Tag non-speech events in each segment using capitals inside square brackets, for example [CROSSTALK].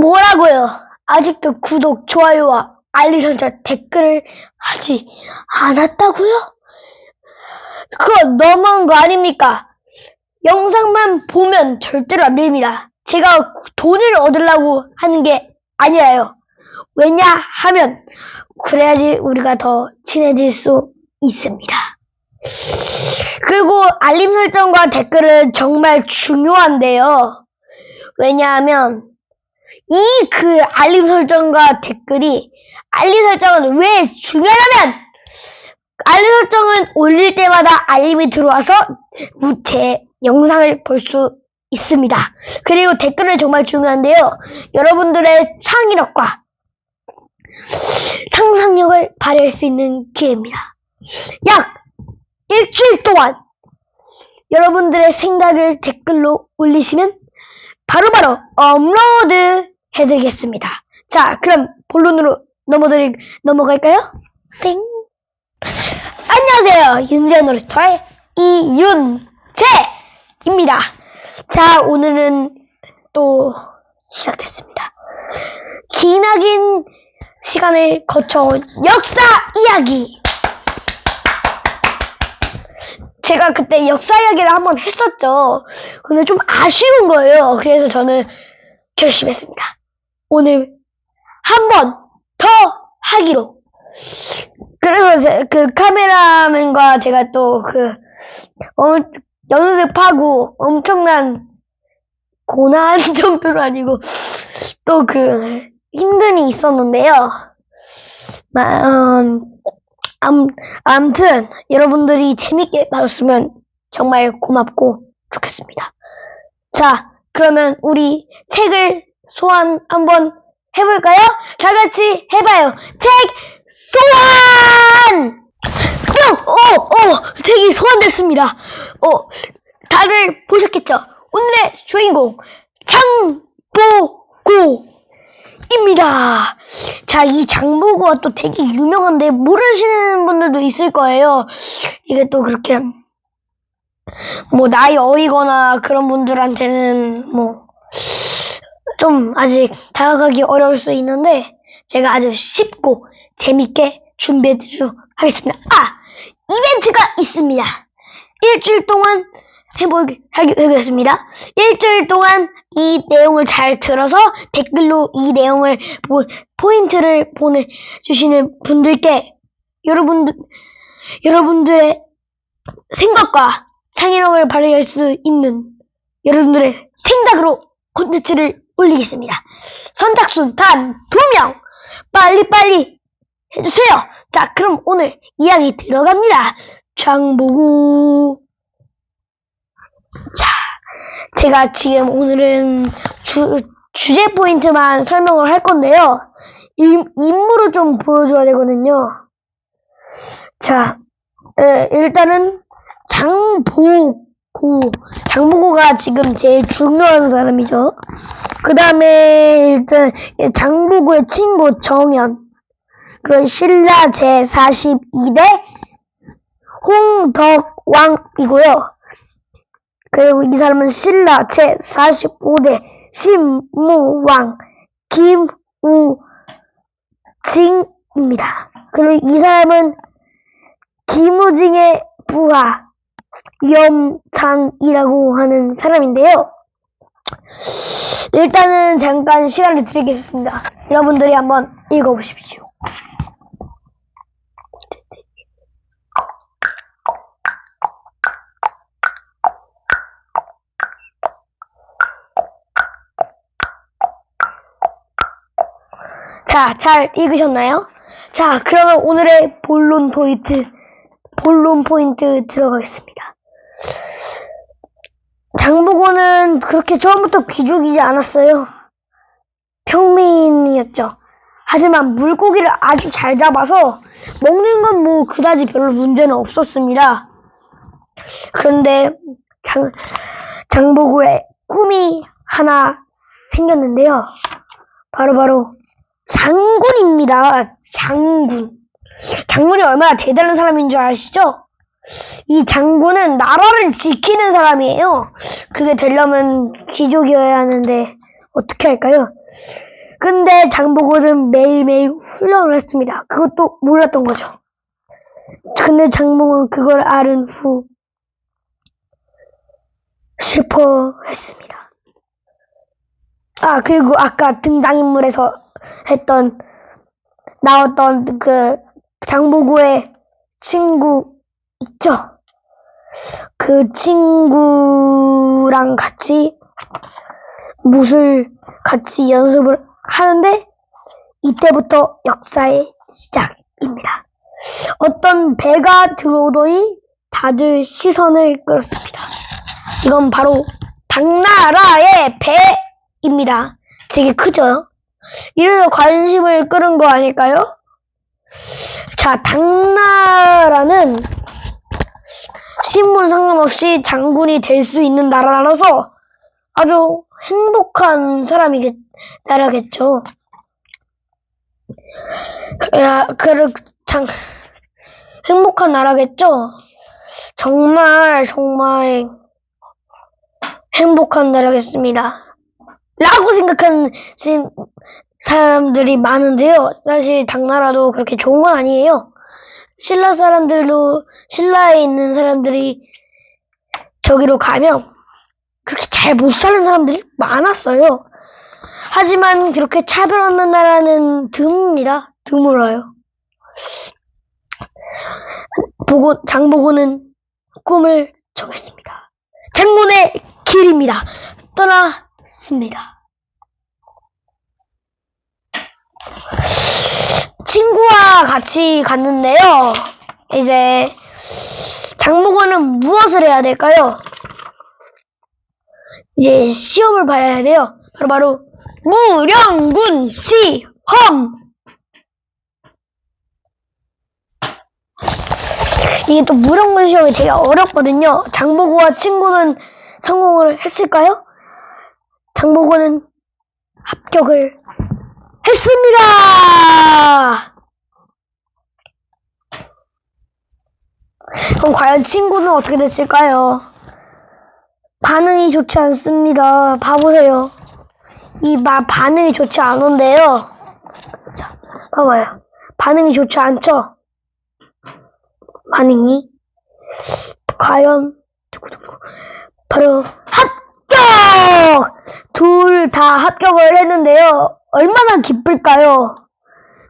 뭐라고요? 아직도 구독, 좋아요와 알림 설정, 댓글을 하지 않았다고요? 그거 너무한 거 아닙니까? 영상만 보면 절대로 안 됩니다. 제가 돈을 얻으려고 하는 게 아니라요. 왜냐 하면 그래야지 우리가 더 친해질 수 있습니다. 그리고 알림 설정과 댓글은 정말 중요한데요. 왜냐하면 이 그 알림 설정과 댓글이 알림 설정은 왜 중요하냐면 알림 설정은 올릴 때마다 알림이 들어와서 우- 제 영상을 볼 수 있습니다. 그리고 댓글은 정말 중요한데요. 여러분들의 창의력과 상상력을 발휘할 수 있는 기회입니다. 약 일주일 동안 여러분들의 생각을 댓글로 올리시면 바로바로 업로드 해드리겠습니다. 자, 그럼 본론으로 넘어드리, 넘어갈까요? 생. 안녕하세요. 윤지연 놀이터의 이윤재입니다. 자, 오늘은 또 시작됐습니다. 기나긴 시간을 거쳐온 역사 이야기. 제가 그때 역사 이야기를 한번 했었죠. 근데 좀 아쉬운 거예요. 그래서 저는 결심했습니다. 오늘 한 번 더 하기로. 그래서 제- 그 카메라맨과 제가 또그 연습하고 엄청난 고난 [LAUGHS] 정도는 아니고 또 그 힘듦이 있었는데요. 마- 음, 암, 암튼 여러분들이 재밌게 봐줬으면 정말 고맙고 좋겠습니다. 자, 그러면 우리 책을 소환 한번 해볼까요? 다 같이 해봐요. 책 소환! 뿅! 어, 어, 책이 소환됐습니다. 어, 다들 보셨겠죠? 오늘의 주인공 장보고입니다. 자, 이 장보고가 또 되게 유명한데 모르시는 분들도 있을 거예요. 이게 또 그렇게 뭐 나이 어리거나 그런 분들한테는 뭐 좀 아직 다가가기 어려울 수 있는데 제가 아주 쉽고 재밌게 준비해 드리도록 하겠습니다. 아! 이벤트가 있습니다. 일주일 동안 하겠습니다. 일주일 동안 이 내용을 잘 들어서 댓글로 이 내용을 보, 포인트를 보내주시는 분들께 여러분들, 여러분들의 생각과 창의력을 발휘할 수 있는 여러분들의 생각으로 콘텐츠를 올리겠습니다. 선착순 단 두 명! 빨리빨리 해주세요! 자, 그럼 오늘 이야기 들어갑니다. 장보고. 자, 제가 지금 오늘은 주, 주제 포인트만 설명을 할 건데요. 임, 인물을 좀 보여줘야 되거든요. 자, 에, 일단은 장보고. 장보고가 지금 제일 중요한 사람이죠. 그 다음에 일단 장보고의 친구 정현. 그 신라 제 42대 홍덕왕이고요. 그리고 이 사람은 신라 제 45대 신무왕 김우징입니다. 그리고 이 사람은 김우징의 부하 염창이라고 하는 사람인데요. 일단은 잠깐 시간을 드리겠습니다. 여러분들이 한번 읽어보십시오. 자, 잘 읽으셨나요? 자, 그러면 오늘의 본론 포인트, 본론 포인트 들어가겠습니다. 장보고는 그렇게 처음부터 귀족이지 않았어요. 평민이었죠. 하지만 물고기를 아주 잘 잡아서 먹는 건 뭐 그다지 별로 문제는 없었습니다. 그런데 장, 장보고의 꿈이 하나 생겼는데요. 바로 바로 장군입니다. 장군. 장군이 얼마나 대단한 사람인 줄 아시죠? 이 장군은 나라를 지키는 사람이에요. 그게 되려면 귀족이어야 하는데 어떻게 할까요? 근데 장보고는 매일매일 훈련을 했습니다. 그것도 몰랐던 거죠. 근데 장보고는 그걸 알은 후 슬퍼했습니다. 아, 그리고 아까 등장인물에서 했던, 나왔던 그 장보고의 친구 있죠? 그 친구랑 같이 묻을 같이 연습을 하는데 이때부터 역사의 시작입니다. 어떤 배가 들어오더니 다들 시선을 끌었습니다. 이건 바로 당나라의 배입니다. 되게 크죠? 이래서 관심을 끌은 거 아닐까요? 자, 당나라는 신분 상관없이 장군이 될 수 있는 나라라서 아주 행복한 사람이겠, 나라겠죠. 야, 그, 장, 행복한 나라겠죠? 정말, 정말, 행복한 나라겠습니다. 라고 생각하는 신- 사람들이 많은데요. 사실 당나라도 그렇게 좋은 건 아니에요. 신라 사람들도 신라에 있는 사람들이 저기로 가면 그렇게 잘 못 사는 사람들이 많았어요. 하지만 그렇게 차별 없는 나라는 드뭅니다. 드물어요. 보고 장보고는 꿈을 정했습니다. 장군의 길입니다. 떠났습니다. 친구와 같이 갔는데요. 이제 장보고는 무엇을 해야 될까요? 이제 시험을 봐야 돼요. 바로 바로 무령군 시험. 이게 또 무령군 시험이 되게 어렵거든요. 장보고와 친구는 성공을 했을까요? 장보고는 합격을 했습니다. 그럼 과연 친구는 어떻게 됐을까요? 반응이 좋지 않습니다. 봐보세요. 이 마, 반응이 좋지 않은데요. 자, 봐봐요. 반응이 좋지 않죠? 반응이. 과연. 바로, 합격! 둘 다 합격을 했는데요. 얼마나 기쁠까요?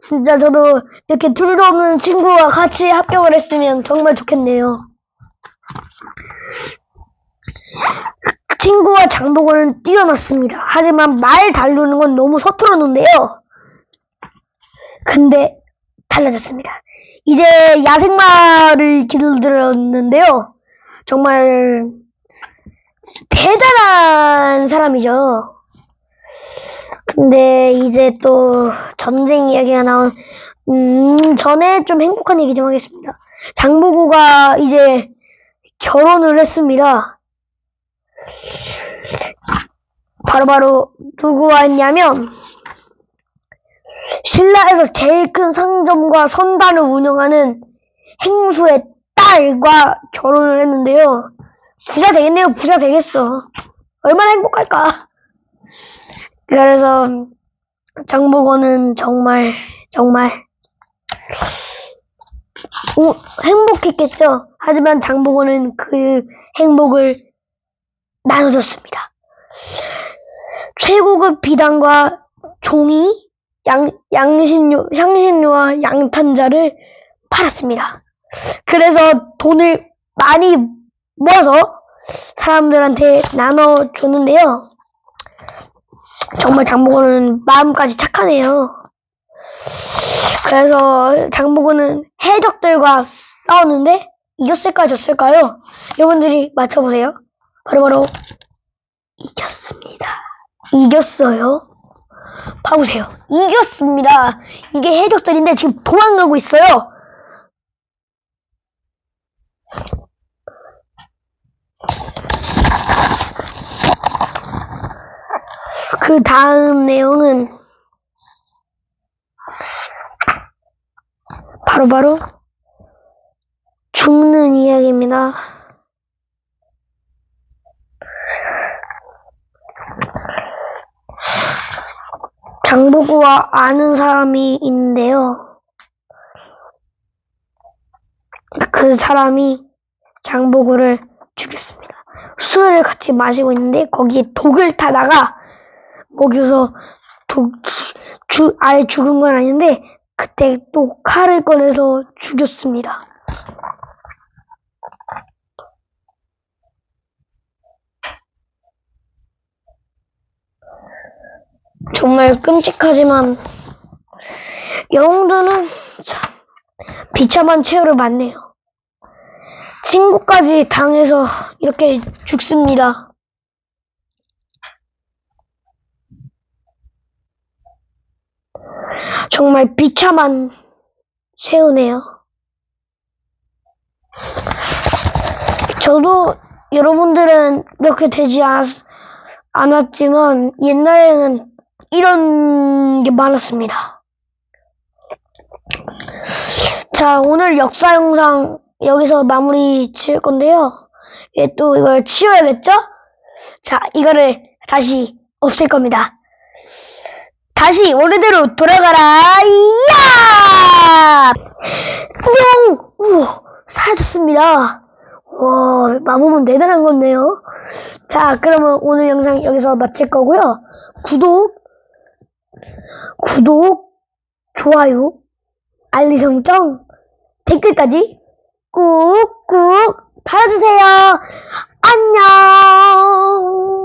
진짜 저도 이렇게 둘도 없는 친구와 같이 합격을 했으면 정말 좋겠네요. 친구와 장보고는 뛰어났습니다. 하지만 말 다루는 건 너무 서툴었는데요. 근데 달라졌습니다. 이제 야생마를 길들였는데요. 정말 대단한 사람이죠. 근데 이제 또 전쟁 이야기가 나온 음, 전에 좀 행복한 얘기 좀 하겠습니다. 장보고가 이제 결혼을 했습니다. 바로 바로 누구와 했냐면 신라에서 제일 큰 상점과 선단을 운영하는 행수의 딸과 결혼을 했는데요. 부자 되겠네요. 부자 되겠어. 얼마나 행복할까. 그래서 장보고는 정말 정말 우- 행복했겠죠. 하지만 장보고는 그 행복을 나눠줬습니다. 최고급 비단과 종이, 양, 양신료, 향신료와 양탄자를 팔았습니다. 그래서 돈을 많이 모아서 사람들한테 나눠줬는데요. 정말 장보고는 마음까지 착하네요. 그래서 장보고는 해적들과 싸웠는데 이겼을까요, 졌을까요? 여러분들이 맞춰보세요. 바로바로 이겼습니다. 이겼어요. 봐보세요. 이겼습니다. 이게 해적들인데 지금 도망가고 있어요. 그 다음 내용은 바로 바로 죽는 이야기입니다. 장보고와 아는 사람이 있는데요. 그 사람이 장보고를 죽였습니다. 술을 같이 마시고 있는데 거기에 독을 타다가 거기서 독, 주, 아예 죽은 건 아닌데 그때 또 칼을 꺼내서 죽였습니다. 정말 끔찍하지만 영웅들은 참 비참한 최후를 맞네요. 친구까지 당해서 이렇게 죽습니다. 정말 비참한 최후네요. 저도 여러분들은 이렇게 되지 않았, 않았지만 옛날에는 이런 게 많았습니다. 자, 오늘 역사 영상 여기서 마무리 지을 건데요. 예, 또 이걸 치워야겠죠? 자, 이거를 다시 없앨 겁니다. 다시 원래대로 돌아가라, 야! 뿅! 우와, 사라졌습니다. 와, 마법은 대단한 건데요. 자, 그러면 오늘 영상 여기서 마칠 거고요. 구독, 구독, 좋아요, 알림 설정, 댓글까지 꾹꾹 달아주세요. 안녕!